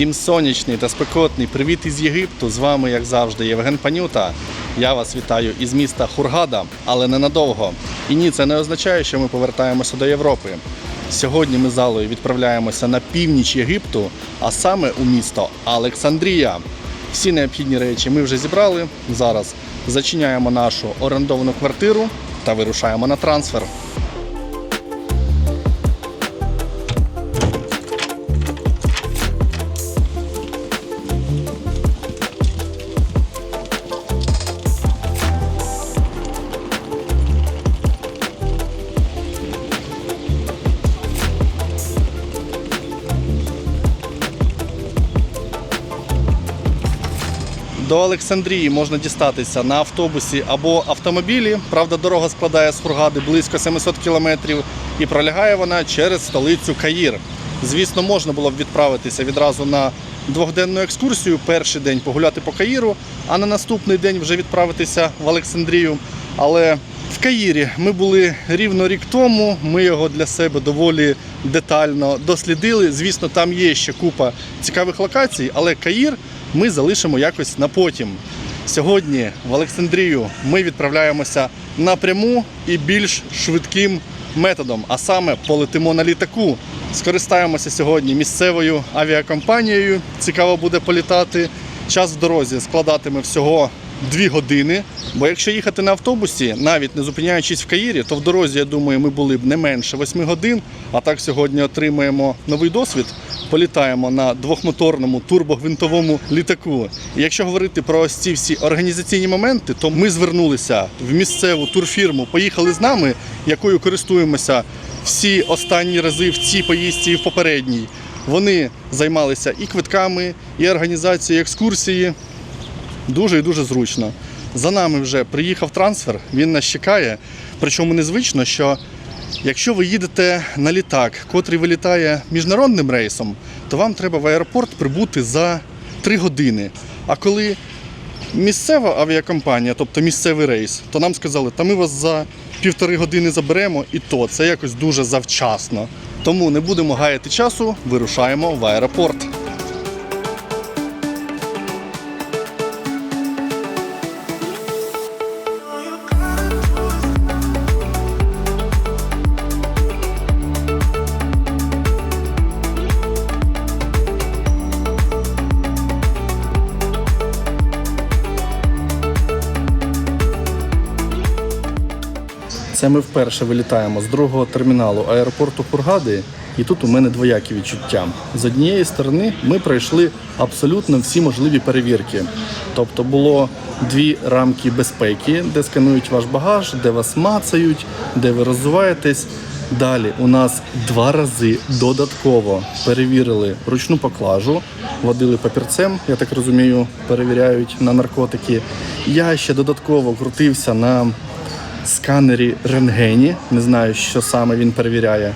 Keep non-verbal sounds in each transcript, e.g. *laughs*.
Всім сонячний та спекотний привіт із Єгипту. З вами, як завжди, Євген Панюта. Я вас вітаю із міста Хургада, але ненадовго. І ні, це не означає, що ми повертаємося до Європи. Сьогодні ми з залою відправляємося на північ Єгипту, а саме у місто Олександрія. Всі необхідні речі ми вже зібрали. Зараз зачиняємо нашу орендовану квартиру та вирушаємо на трансфер. До Олександрії можна дістатися на автобусі або автомобілі. Правда, дорога складає з Хургади близько 700 кілометрів і пролягає вона через столицю Каїр. Звісно, можна було б відправитися відразу на двохденну екскурсію, перший день погуляти по Каїру, а на наступний день вже відправитися в Олександрію. Але в Каїрі ми були рівно рік тому. Ми його для себе доволі детально дослідили. Звісно, там є ще купа цікавих локацій, але Каїр ми залишимо якось на потім. Сьогодні в Олександрію ми відправляємося напряму і більш швидким методом, а саме полетимо на літаку. Скористаємося сьогодні місцевою авіакомпанією. Цікаво буде політати. Час в дорозі складатиме всього 2 години. Бо якщо їхати на автобусі, навіть не зупиняючись в Каїрі, то в дорозі, я думаю, ми були б не менше 8 годин. А так сьогодні отримаємо новий досвід. Політаємо на двохмоторному турбогвинтовому літаку. Якщо говорити про ось ці всі організаційні моменти, то ми звернулися в місцеву турфірму, поїхали з нами, якою користуємося всі останні рази в цій поїздці і в попередній. Вони займалися і квитками, і організацією екскурсії. Дуже і дуже зручно. За нами вже приїхав трансфер, він нас чекає. Причому незвично, що якщо ви їдете на літак, котрий вилітає міжнародним рейсом, то вам треба в аеропорт прибути за 3 години. А коли місцева авіакомпанія, тобто місцевий рейс, то нам сказали, та ми вас за півтори години заберемо, і то це якось дуже завчасно. Тому не будемо гаяти часу, вирушаємо в аеропорт. Це ми вперше вилітаємо з другого терміналу аеропорту Хургади, і тут у мене двоякі відчуття. З однієї сторони, ми пройшли абсолютно всі можливі перевірки. Тобто було дві рамки безпеки, де сканують ваш багаж, де вас мацають, де ви розвиваєтесь. Далі у нас два рази додатково перевірили ручну поклажу, водили папірцем, я так розумію, перевіряють на наркотики. Я ще додатково крутився на сканері рентгені. Не знаю, що саме він перевіряє.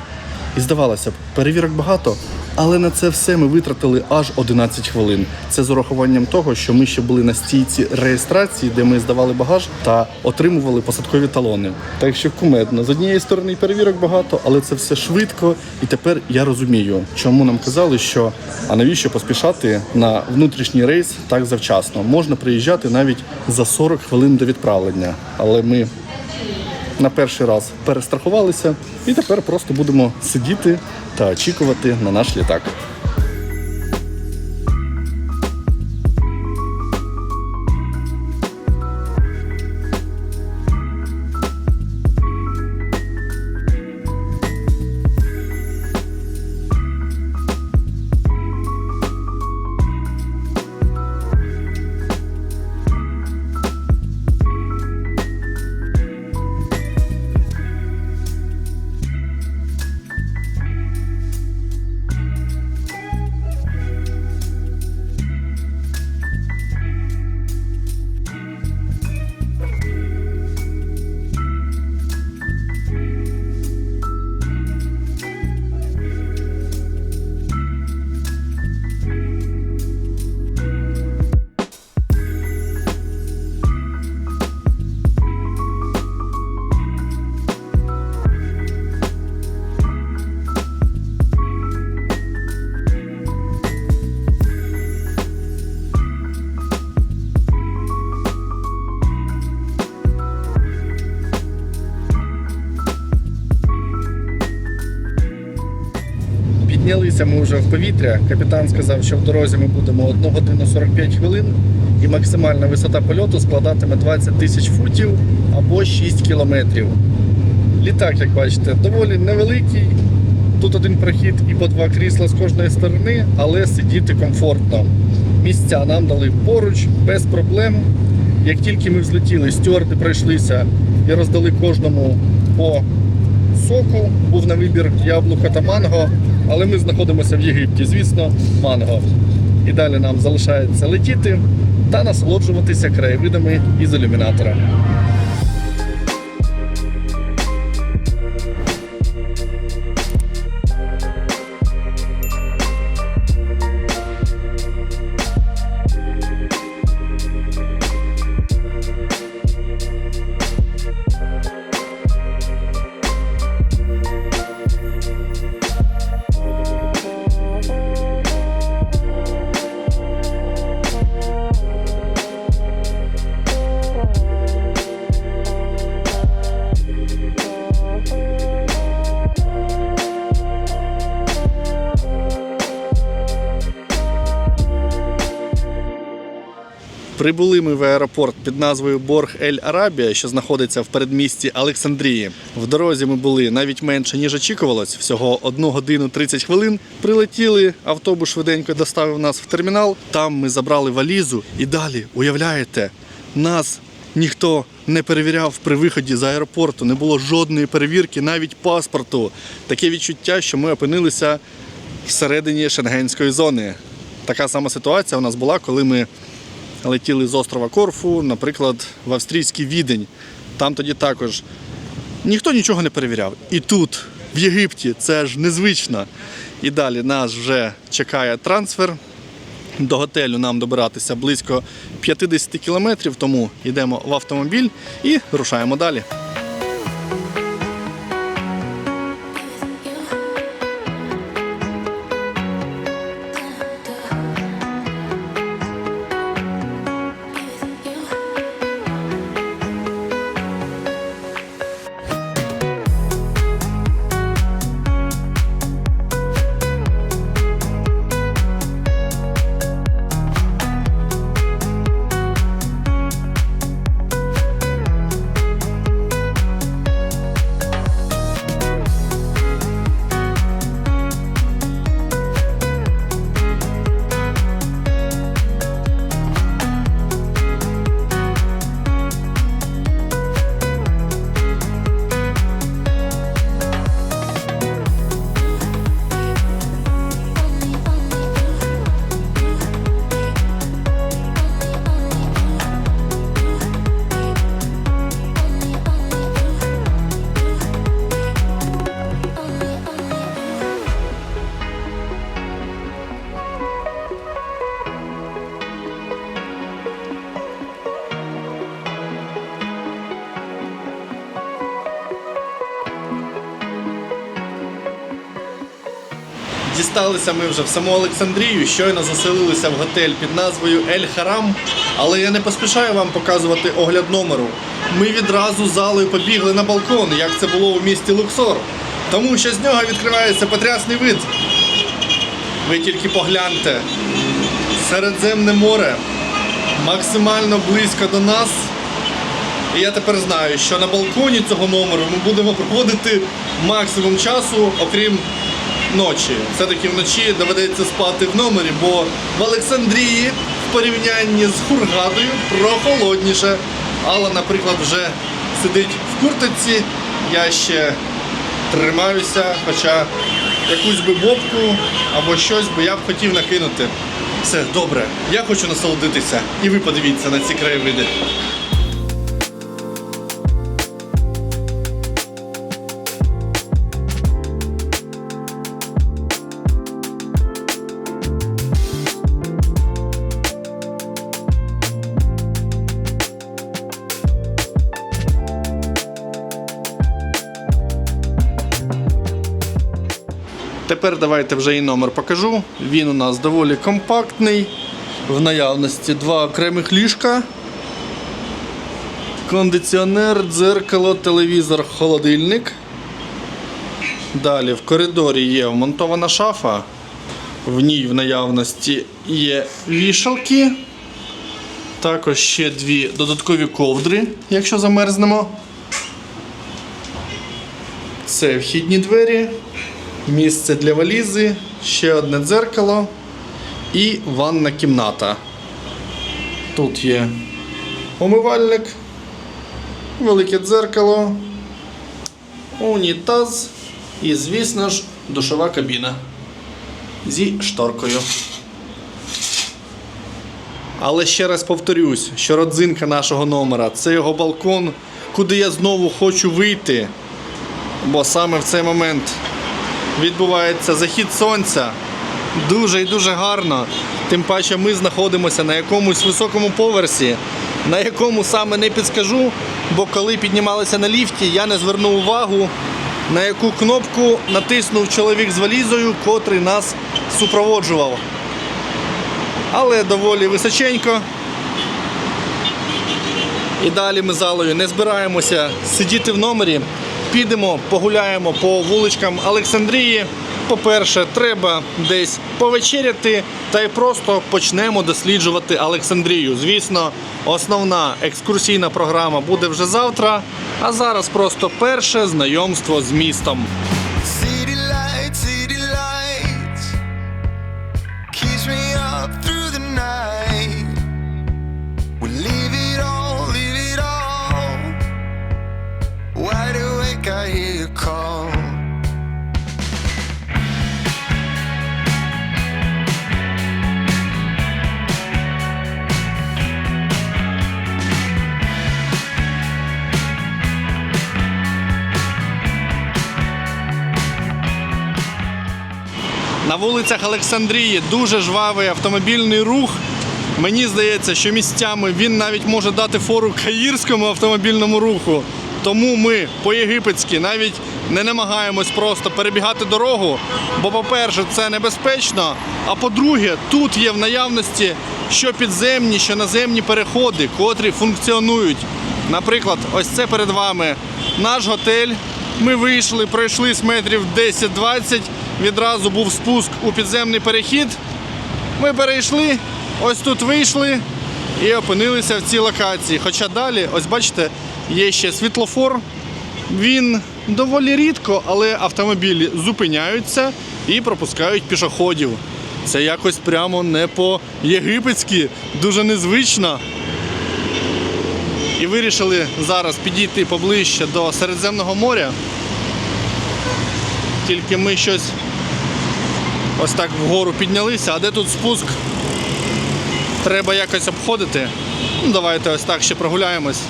І здавалося б, перевірок багато, але на це все ми витратили аж 11 хвилин. Це з урахуванням того, що ми ще були на стійці реєстрації, де ми здавали багаж та отримували посадкові талони. Так що кумедно, з однієї сторони перевірок багато, але це все швидко. І тепер я розумію, чому нам казали, що а навіщо поспішати на внутрішній рейс так завчасно. Можна приїжджати навіть за 40 хвилин до відправлення, але ми на перший раз перестрахувалися і тепер просто будемо сидіти та очікувати на наш літак. Піднялися ми вже в повітря. Капітан сказав, що в дорозі ми будемо 1 годину 45 хвилин, і максимальна висота польоту складатиме 20 тисяч футів або 6 кілометрів. Літак, як бачите, доволі невеликий. Тут один прохід і по два крісла з кожної сторони, але сидіти комфортно. Місця нам дали поруч, без проблем. Як тільки ми взлетіли, стюарди пройшлися і роздали кожному по соку. Був на вибір яблуко та манго, але ми знаходимося в Єгипті, звісно, манго. І далі нам залишається летіти та насолоджуватися краєвидами із ілюмінатора. Прибули ми в аеропорт під назвою Борг Ель Арабія, що знаходиться в передмісті Олександрії. В дорозі ми були навіть менше, ніж очікувалось, всього 1 годину 30 хвилин. Прилетіли, автобус швиденько доставив нас в термінал. Там ми забрали валізу і далі, уявляєте, нас ніхто не перевіряв при виході з аеропорту, не було жодної перевірки, навіть паспорту. Таке відчуття, що ми опинилися всередині шенгенської зони. Така сама ситуація у нас була, коли ми летіли з острова Корфу, наприклад, в австрійський відень. Там тоді також ніхто нічого не перевіряв. І тут, в Єгипті, це ж незвично. І далі нас вже чекає трансфер. До готелю нам добиратися близько 50 кілометрів, тому йдемо в автомобіль і рушаємо далі. Дісталися ми вже в саму Олександрію, щойно заселилися в готель під назвою Ель Харам. Але я не поспішаю вам показувати огляд номеру. Ми відразу залою побігли на балкон, як це було у місті Луксор. Тому що з нього відкривається потрясний вид. Ви тільки погляньте. Середземне море максимально близько до нас. І я тепер знаю, що на балконі цього номеру ми будемо проводити максимум часу, окрім ночі. Все-таки вночі доведеться спати в номері, бо в Олександрії в порівнянні з Хургадою прохолодніше. Алла, наприклад, вже сидить в куртиці, я ще тримаюся, хоча якусь би бобку або щось би я б хотів накинути. Все добре, я хочу насолодитися, і ви подивіться на ці краєвиди. Тепер давайте вже і номер покажу. Він у нас доволі компактний. В наявності два окремих ліжка. Кондиціонер, дзеркало, телевізор, холодильник. Далі в коридорі є вмонтована шафа. В ній в наявності є вішалки. Також ще дві додаткові ковдри, якщо замерзнемо. Це вхідні двері, місце для валізи, ще одне дзеркало і ванна кімната. Тут є умивальник, велике дзеркало, унітаз і, звісно ж, душова кабіна зі шторкою. Але ще раз повторюсь, що родзинка нашого номера це його балкон, куди я знову хочу вийти. Бо саме в цей момент відбувається захід сонця. Дуже і дуже гарно. Тим паче ми знаходимося на якомусь високому поверсі, на якому саме не підскажу, бо коли піднімалися на ліфті, я не звернув увагу, на яку кнопку натиснув чоловік з валізою, котрий нас супроводжував. Але доволі височенько. І далі ми залою не збираємося сидіти в номері. Підемо, погуляємо по вуличкам Олександрії. По-перше, треба десь повечеряти та й просто почнемо досліджувати Олександрію. Звісно, основна екскурсійна програма буде вже завтра, а зараз просто перше знайомство з містом. На вулицях Олександрії дуже жвавий автомобільний рух. Мені здається, що місцями він навіть може дати фору каїрському автомобільному руху. Тому ми по-єгипетськи навіть не намагаємось просто перебігати дорогу. Бо, по-перше, це небезпечно. А по-друге, тут є в наявності що підземні, що наземні переходи, котрі функціонують. Наприклад, ось це перед вами наш готель. Ми вийшли, пройшли з метрів 10-20, відразу був спуск у підземний перехід. Ми перейшли, ось тут вийшли і опинилися в цій локації. Хоча далі, ось бачите, є ще світлофор. Він доволі рідко, але автомобілі зупиняються і пропускають пішоходів. Це якось прямо не по-єгипетськи, дуже незвично. І вирішили зараз підійти поближче до Середземного моря. Тільки ми щось ось так вгору піднялися, а де тут спуск? Треба якось обходити. Ну, давайте ось так ще прогуляємось.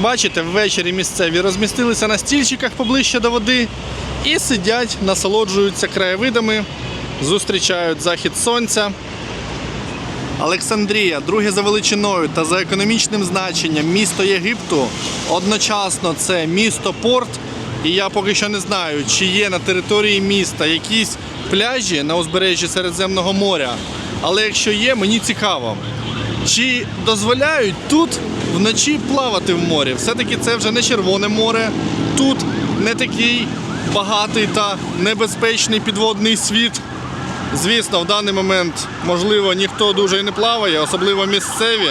Бачите, ввечері місцеві розмістилися на стільчиках поближче до води і сидять, насолоджуються краєвидами, зустрічають захід сонця. Олександрія, друге за величиною та за економічним значенням місто Єгипту. Одночасно це місто порт. І я поки що не знаю, чи є на території міста якісь пляжі на узбережжі Середземного моря. Але якщо є, мені цікаво, чи дозволяють тут вночі плавати в морі? Все-таки це вже не Червоне море, тут не такий багатий та небезпечний підводний світ. Звісно, в даний момент, можливо, ніхто дуже і не плаває, особливо місцеві.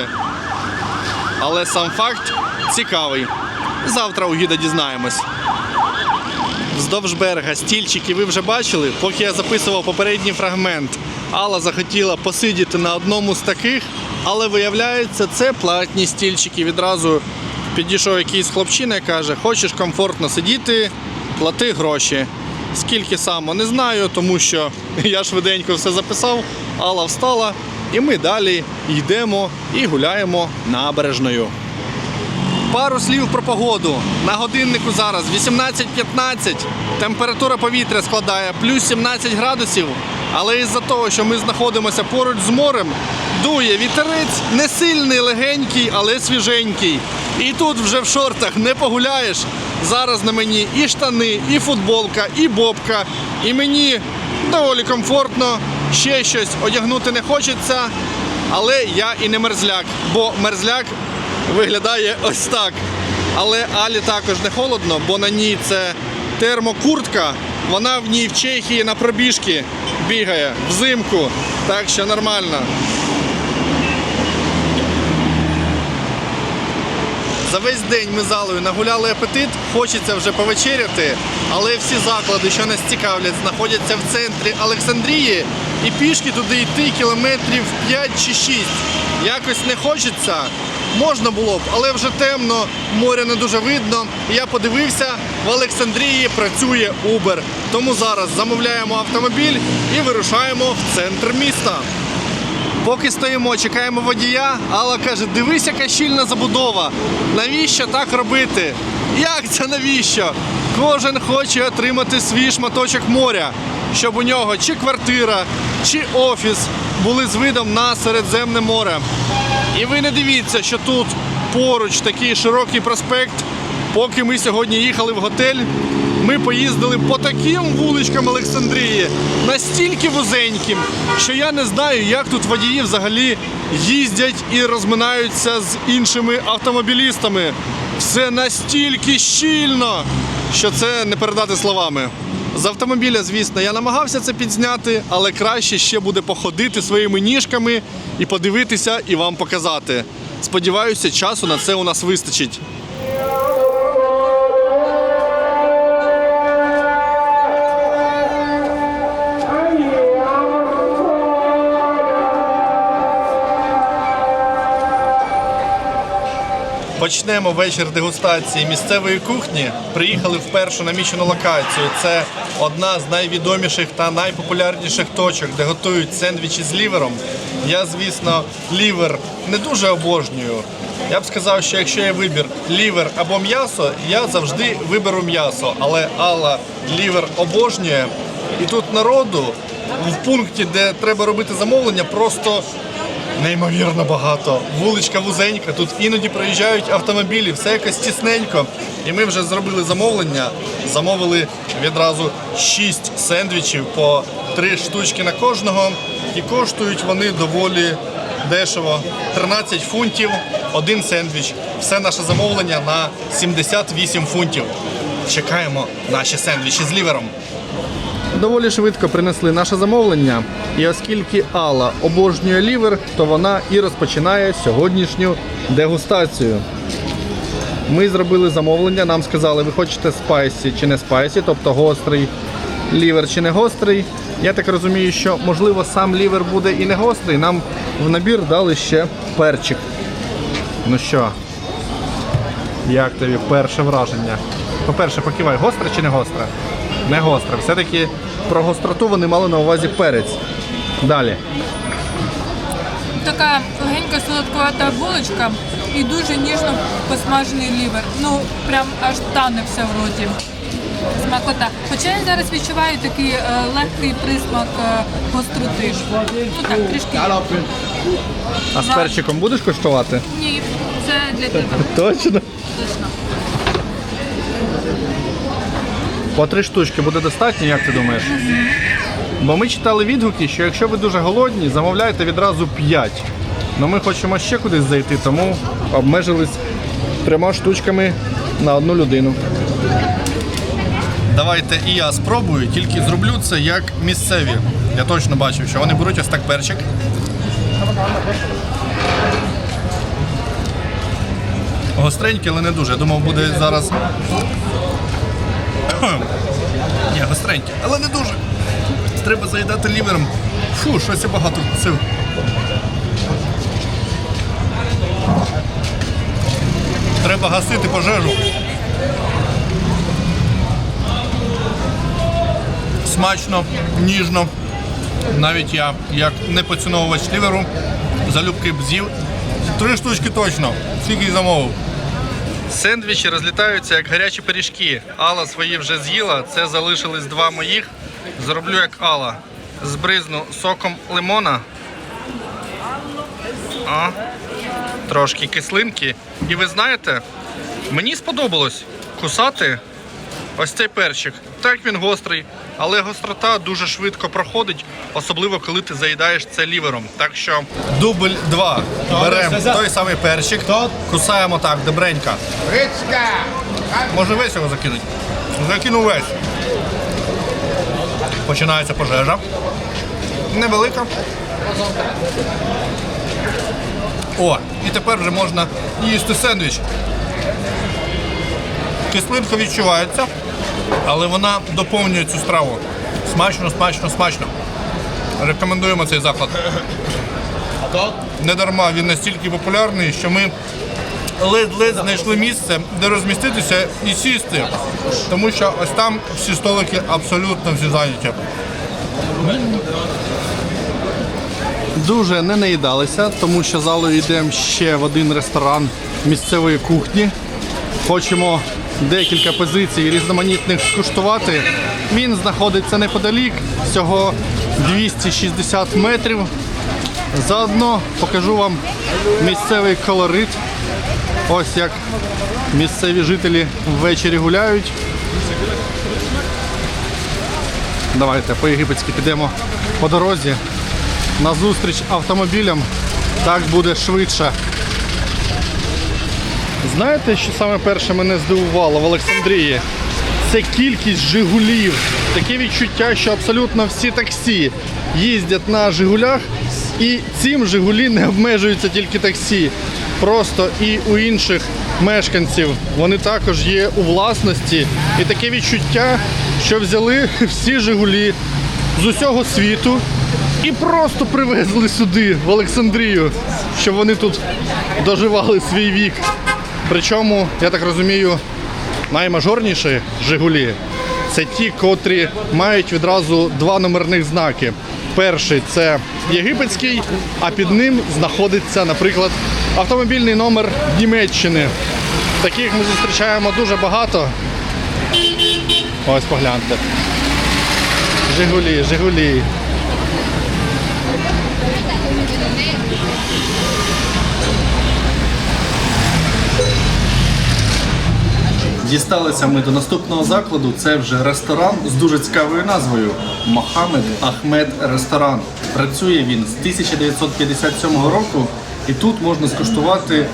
Але сам факт цікавий. Завтра у гіда дізнаємось. Вздовж берега стільчики ви вже бачили, поки я записував попередній фрагмент. Алла захотіла посидіти на одному з таких, але виявляється, це платні стільчики. Відразу підійшов якийсь хлопчина і каже: хочеш комфортно сидіти, плати гроші. Скільки саме не знаю, тому що *laughs* я швиденько все записав, Алла встала, і ми далі йдемо і гуляємо набережною. Пару слів про погоду. На годиннику зараз 18.15. Температура повітря складає плюс 17 градусів. Але із-за того, що ми знаходимося поруч з морем, дує вітерець не сильний, легенький, але свіженький. І тут вже в шортах не погуляєш. Зараз на мені і штани, і футболка, і бобка. І мені доволі комфортно. Ще щось одягнути не хочеться. Але я і не мерзляк, бо мерзляк виглядає ось так. Але Алі також не холодно, бо на ній це термокуртка, вона в ній в Чехії на пробіжки бігає взимку. Так що нормально. За весь день ми залою нагуляли апетит, хочеться вже повечеряти, але всі заклади, що нас цікавлять, знаходяться в центрі Олександрії і пішки туди йти кілометрів 5 чи 6. Якось не хочеться. Можна було б, але вже темно, моря не дуже видно. Я подивився, в Олександрії працює Uber. Тому зараз замовляємо автомобіль і вирушаємо в центр міста. Поки стоїмо, чекаємо водія, Алла каже, дивись, яка щільна забудова. Навіщо так робити? Як це навіщо? Кожен хоче отримати свій шматочок моря, щоб у нього чи квартира, чи офіс були з видом на Середземне море. І ви не дивіться, що тут поруч такий широкий проспект. Поки ми сьогодні їхали в готель, ми поїздили по таким вуличкам Олександрії, настільки вузеньким, що я не знаю, як тут водії взагалі їздять і розминаються з іншими автомобілістами. Все настільки щільно, що це не передати словами. З автомобіля, звісно, я намагався це підзняти, але краще ще буде походити своїми ніжками і подивитися і вам показати. Сподіваюся, часу на це у нас вистачить. Почнемо вечір дегустації місцевої кухні. Приїхали в першу намічену локацію. Це одна з найвідоміших та найпопулярніших точок, де готують сендвічі з лівером. Я, звісно, лівер не дуже обожнюю. Я б сказав, що якщо є вибір лівер або м'ясо, я завжди виберу м'ясо. Але Алла лівер обожнює. І тут народу в пункті, де треба робити замовлення, просто Неймовірно багато. Вуличка вузенька, тут іноді проїжджають автомобілі, все якось тісненько. І ми вже зробили замовлення. Замовили відразу 6 сендвічів по 3 штучки на кожного. І коштують вони доволі дешево. 13 фунтів, один сендвіч. Все наше замовлення на 78 фунтів. Чекаємо наші сендвічі з лівером. Доволі швидко принесли наше замовлення. І оскільки Алла обожнює лівер, то вона і розпочинає сьогоднішню дегустацію. Ми зробили замовлення, нам сказали, ви хочете спайсі чи не спайсі, тобто гострий лівер чи не гострий. Я так розумію, що можливо сам лівер буде і не гострий. Нам в набір дали ще перчик. Ну що, як тобі перше враження? По-перше, покивай, гостре чи не гостре? Не гостре. Все-таки про гостроту вони мали на увазі перець. Далі. Така легенька солодкувата булочка і дуже ніжно посмажений лівер. Ну, прям аж тане все в роті. Смакота. Хоча я зараз відчуваю такий е, легкий присмак е, гостроти. Ну так, трішки. є. А з перчиком будеш коштувати? Ні, це для тебе. Точно. По три штучки буде достатньо, як ти думаєш? Бо ми читали відгуки, що якщо ви дуже голодні, замовляйте відразу 5. Ну ми хочемо ще кудись зайти, тому обмежились трьома штучками на одну людину. Давайте і я спробую, тільки зроблю це як місцеві. Я точно бачив, що вони беруть ось так перчик. Гостренький, але не дуже. Я думав, буде зараз ні, гостренькі, але не дуже. Треба заїдати лівером. Фу, щось я багато вкусив. Треба гасити пожежу. Смачно, ніжно. Навіть я, як не поціновувач ліверу, залюбки б з'їв. Три штучки точно. Скільки замовив. Сендвічі розлітаються як гарячі пиріжки. Алла свої вже з'їла, це залишились два моїх. Зроблю як Алла. Збризну соком лимона. А, трошки кислинки. І ви знаєте, мені сподобалось кусати ось цей перчик. Так він гострий, але гострота дуже швидко проходить, особливо коли ти заїдаєш це лівером. Так що дубль 2. Беремо той самий перчик, кусаємо так, добренько. Може весь його закинуть? Закину весь. Починається пожежа. Невелика. О, і тепер вже можна їсти сендвіч. Кислинка відчувається, але вона доповнює цю страву. Смачно, смачно, смачно. Рекомендуємо цей заклад. Не дарма він настільки популярний, що ми ледь-ледь знайшли місце, де розміститися і сісти. Тому що ось там всі столики абсолютно всі зайняті. Дуже не наїдалися, тому що залою йдемо ще в один ресторан місцевої кухні. Хочемо декілька позицій різноманітних скуштувати. Він знаходиться неподалік, всього 260 метрів. Заодно покажу вам місцевий колорит. Ось як місцеві жителі ввечері гуляють. Давайте по-єгипетськи підемо по дорозі. Назустріч автомобілям так буде швидше. Знаєте, що саме перше мене здивувало в Олександрії? Це кількість Жигулів. Таке відчуття, що абсолютно всі таксі їздять на Жигулях, і цим Жигулі не обмежуються тільки таксі. Просто і у інших мешканців вони також є у власності. І таке відчуття, що взяли *laughs* всі Жигулі з усього світу і просто привезли сюди, в Олександрію, щоб вони тут доживали свій вік. Причому, я так розумію, наймажорніші Жигулі це ті, котрі мають відразу два номерних знаки. Перший це єгипетський, а під ним знаходиться, наприклад, автомобільний номер Німеччини. Таких ми зустрічаємо дуже багато. Ось погляньте. Жигулі, Жигулі. Дісталися ми до наступного закладу. Це вже ресторан з дуже цікавою назвою Мохамед Ахмед Ресторан. Працює він з 1957 року, і тут можна скуштувати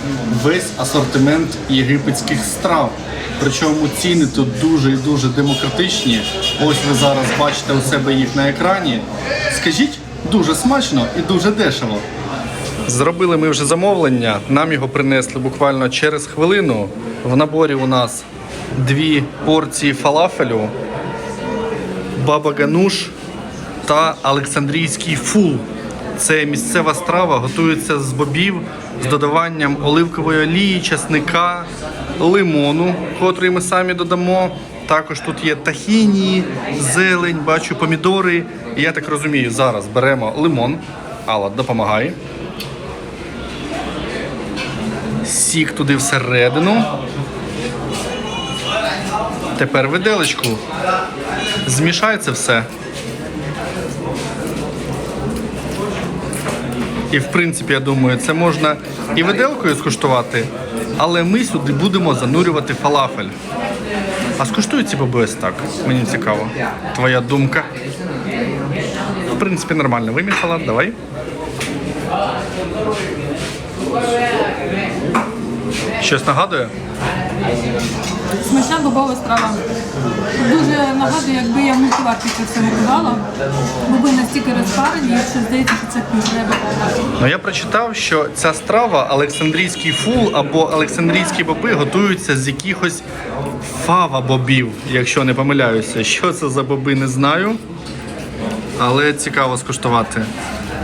весь асортимент єгипетських страв. Причому ціни тут дуже і дуже демократичні. Ось ви зараз бачите у себе їх на екрані. Скажіть, дуже смачно і дуже дешево. Зробили ми вже замовлення. Нам його принесли буквально через хвилину. В наборі у нас дві порції фалафелю, баба гануш та Олександрійський фул. Це місцева страва, готується з бобів з додаванням оливкової олії, часника, лимону, котрий ми самі додамо. Також тут є тахіні, зелень, бачу помідори. Я так розумію, зараз беремо лимон. Алла, допомагай. Сік туди всередину. Тепер виделечку. Змішай це все. І в принципі, я думаю, це можна і виделкою скуштувати, але ми сюди будемо занурювати фалафель. А скуштують ці ось так. Мені цікаво. Твоя думка. В принципі, нормально. Вимішала, давай. Щось нагадує? Смачна бобова страва. Дуже нагадую, якби я в мультиварці це все готувала. Боби настільки розпарені, що здається, що це пюре. Ну я прочитав, що ця страва Олександрійський фул або Олександрійські боби готуються з якихось фава бобів, якщо не помиляюся. Що це за боби, не знаю. Але цікаво скуштувати.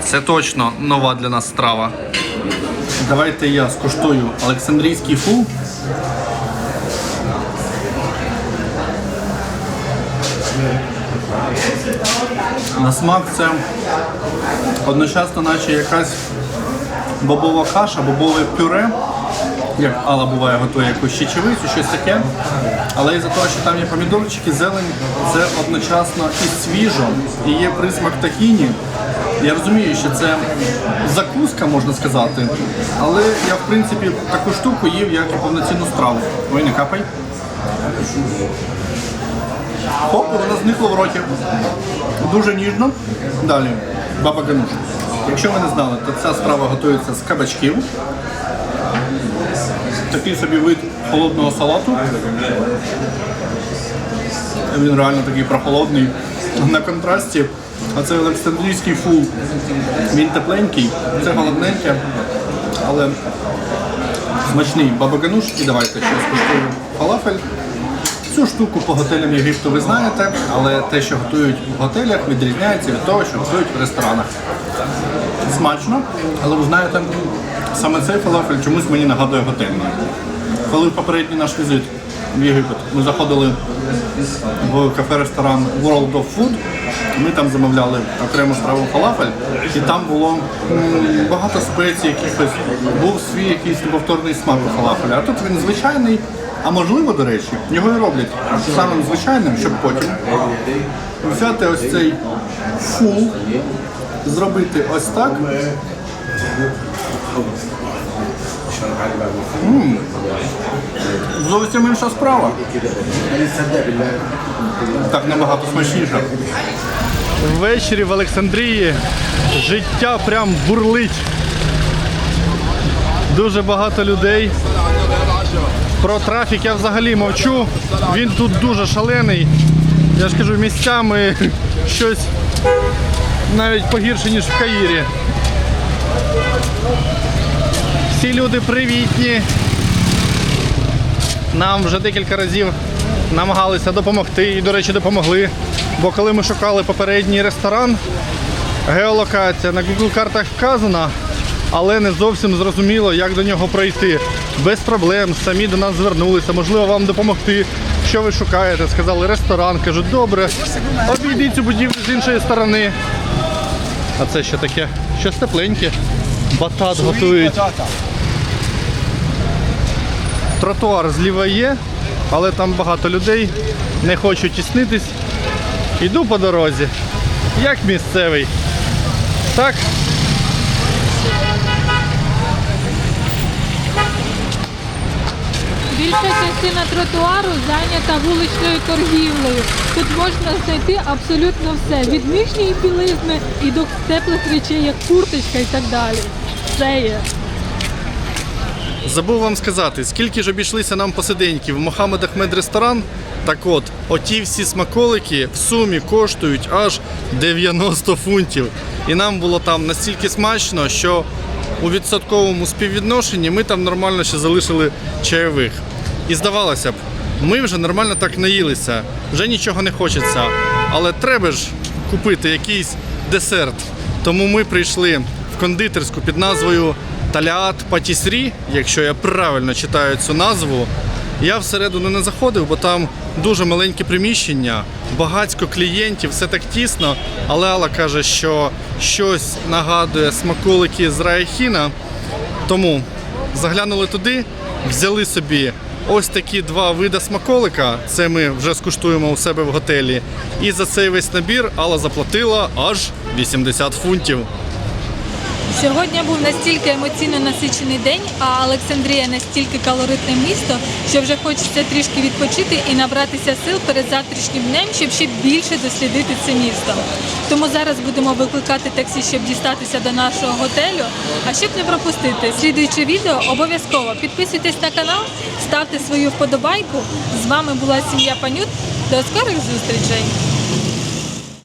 Це точно нова для нас страва. Давайте я скуштую Олександрійський фул. На смак це одночасно, наче якась бобова каша, бобове пюре, як Алла буває готує якусь щечевицю, щось таке. Але із-за того, що там є помідорчики, зелень, це одночасно і свіжо, і є присмак тахіні. Я розумію, що це закуска, можна сказати, але я в принципі таку штуку їв, як і повноцінну страву. Ой, не капай. Хоп, вона зникла в роті. Дуже ніжно. Далі, баба гануш. Якщо ви не знали, то ця страва готується з кабачків. Такий собі вид холодного салату. Він реально такий прохолодний. на контрасті. А це Олександрійський фул. Він тепленький, це голодненьке, але смачний бабагануш. І давайте ще скуштую фалафель. Цю штуку по готелям Єгипту ви знаєте, але те, що готують в готелях, відрізняється від того, що готують в ресторанах. Смачно, але ви знаєте, саме цей фалафель чомусь мені нагадує готельний. Коли попередній наш візит в Єгипет ми заходили в кафе-ресторан World of Food, ми там замовляли окрему страву фалафель, і там було багато спецій, якихось був свій якийсь неповторний смак у фалафеля. А тут він звичайний, а можливо, до речі, його і роблять самим звичайним, щоб потім взяти ось цей фул, зробити ось так. М, Зовсім інша справа. Так набагато смачніше. Ввечері в Олександрії життя прям бурлить. Дуже багато людей. Про трафік я взагалі мовчу. Він тут дуже шалений. Я ж кажу, місцями *laughs* щось навіть погірше, ніж в Каїрі. Всі люди привітні. Нам вже декілька разів намагалися допомогти і, до речі, допомогли. Бо коли ми шукали попередній ресторан, геолокація на Google картах вказана, але не зовсім зрозуміло, як до нього пройти. Без проблем, самі до нас звернулися, можливо, вам допомогти. Що ви шукаєте? Сказали ресторан. Кажуть, добре, обійдіть цю будівлю з іншої сторони. А це що таке? Щось тепленьке. Батат готують. Тротуар зліва є, але там багато людей. Не хочу тіснитись. Іду по дорозі. Як місцевий. Так. Більша частина тротуару зайнята вуличною торгівлею. Тут можна знайти абсолютно все. Від нижньої білизни і до теплих речей, як курточка і так далі. Все є. Забув вам сказати, скільки ж обійшлися нам посиденьки в Мохаммед Ахмед ресторан. Так от, оті всі смаколики в сумі коштують аж 90 фунтів. І нам було там настільки смачно, що у відсотковому співвідношенні ми там нормально ще залишили чайових. І здавалося б, ми вже нормально так наїлися, вже нічого не хочеться. Але треба ж купити якийсь десерт. Тому ми прийшли в кондитерську під назвою Таліат Патісрі, якщо я правильно читаю цю назву. Я всередину не заходив, бо там дуже маленьке приміщення, багатько клієнтів, все так тісно. Але Алла каже, що щось нагадує смаколики з Раяхіна. Тому заглянули туди, взяли собі ось такі два види смаколика. Це ми вже скуштуємо у себе в готелі. І за цей весь набір Алла заплатила аж 80 фунтів. Сьогодні був настільки емоційно насичений день, а Олександрія настільки калоритне місто, що вже хочеться трішки відпочити і набратися сил перед завтрашнім днем, щоб ще більше дослідити це місто. Тому зараз будемо викликати таксі, щоб дістатися до нашого готелю. А щоб не пропустити слідуюче відео, обов'язково підписуйтесь на канал, ставте свою вподобайку. З вами була сім'я Панют. До скорих зустрічей!